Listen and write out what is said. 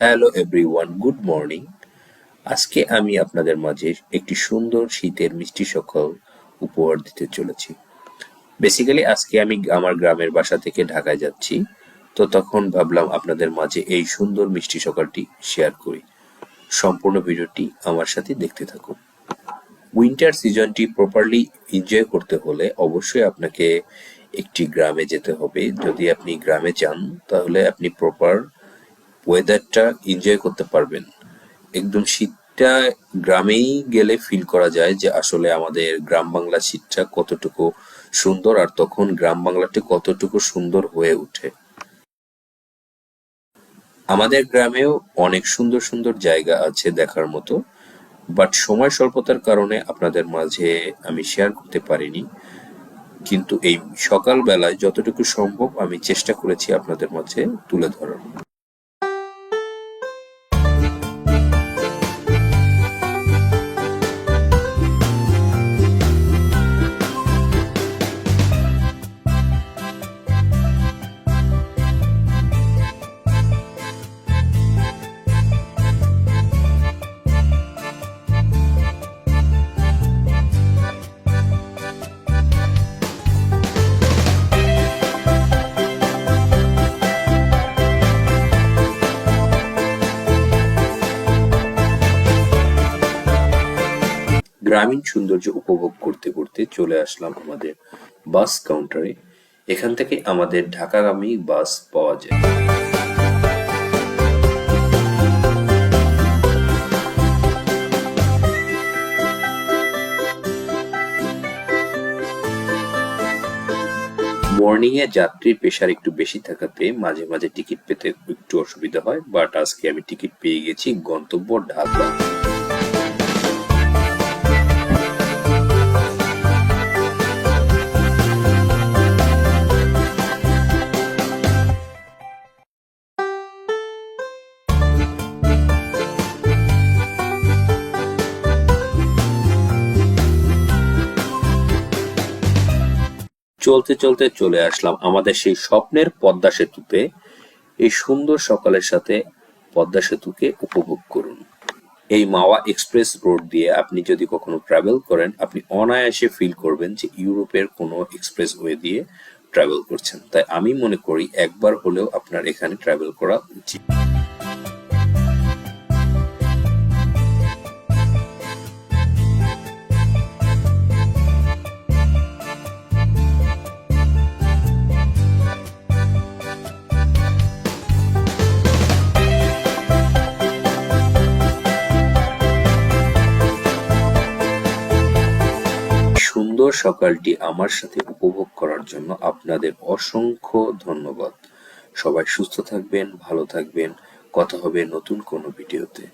Hello everyone good morning আজকে আমি আপনাদের মাঝে একটি সুন্দর শীতের মিষ্টি সকাল উপহার দিতে চলেছি। বেসিক্যালি আজকে আমি আমার গ্রামের বাসা থেকে ঢাকায় যাচ্ছি। তো তখন ভাবলাম আপনাদের মাঝে এই সুন্দর মিষ্টি সকালটি শেয়ার করি। সম্পূর্ণ ভিডিওটি আমার সাথে দেখতে থাকুন। উইন্টার সিজনটি প্রপারলি এনজয় করতে হলে অবশ্যই আপনাকে একটি গ্রামে যেতে হবে। যদি আপনি গ্রামে যান, তাহলে আপনি প্রপার ওয়েদারটা এনজয় করতে পারবেন। একদম শীতটা গ্রামেই গেলে ফিল করা যায় যে আসলে আমাদের গ্রাম বাংলা শীতটা কতটুকু সুন্দর আর তখন গ্রাম বাংলাটি কতটুকু সুন্দর হয়ে ওঠে। আমাদের গ্রামেও অনেক সুন্দর সুন্দর জায়গা আছে দেখার মতো বাট সময় স্বল্পতার কারণে আপনাদের মাঝে আমি শেয়ার করতে পারিনি। কিন্তু এই সকালবেলায় যতটুকু সম্ভব আমি চেষ্টা করেছি আপনাদের মাঝে তুলে ধরার। গ্রামীণ সৌন্দর্য উপভোগ করতে করতে চলে আসলাম আমাদের বাস কাউন্টারে। এখান থেকে আমাদের ঢাকাগামী বাস পাওয়া যায়। মর্নিং এ যাত্রীর পেশার একটু বেশি থাকাতে মাঝে মাঝে টিকিট পেতে একটু অসুবিধা হয়, বাট আজকে আমি টিকিট পেয়ে গেছি গন্তব্য ঢাকা। চলতে চলতে চলে আসলাম আমাদের সেই স্বপ্নের পদ্মা সেতুতে। এই সুন্দর সকালের সাথে পদ্মা সেতুকে উপভোগ করুন। এই মাওয়া এক্সপ্রেস রোড দিয়ে আপনি যদি কখনো ট্রাভেল করেন, আপনি অনায়াসে ফিল করবেন যে ইউরোপের কোনো এক্সপ্রেস ওয়ে দিয়ে ট্রাভেল করছেন। তাই আমি মনে করি একবার হলেও আপনার এখানে ট্রাভেল করা উচিত। সুন্দর সকালটি আমার সাথে উপভোগ করার জন্য আপনাদের অসংখ্য ধন্যবাদ। সবাই সুস্থ থাকবেন, ভালো থাকবেন। কথা হবে নতুন কোনো ভিডিওতে।